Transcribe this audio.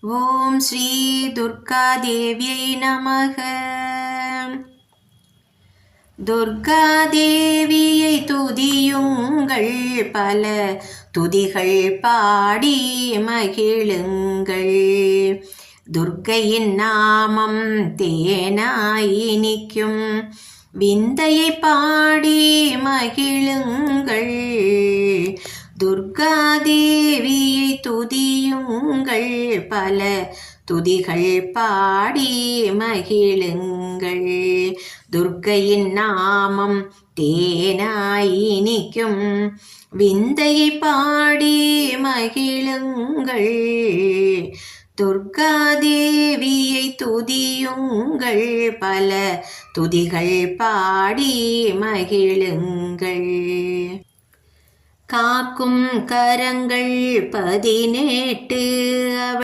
ஓம் ஸ்ரீ துர்கா தேவியை நமக. துர்கா தேவியை துதியுங்கள் பல துதிகள் பாடி மகிழுங்கள். துர்கையின் நாமம் தேனாய் இனிக்கும் விந்தையை பாடி மகிழுங்கள். துர்கா தேவியை துதிகள் பல துதிகள் பாடி மகிழுங்கள். துர்க்கையின் நாமம் தேனாய் இனிக்கும் விந்தையை பாடி மகிழுங்கள். துர்கா தேவியை துதியுங்கள். பல துதிகள் பாடி மகிழுங்கள். காக்கும் கரங்கள் பதினெட்டு அவள்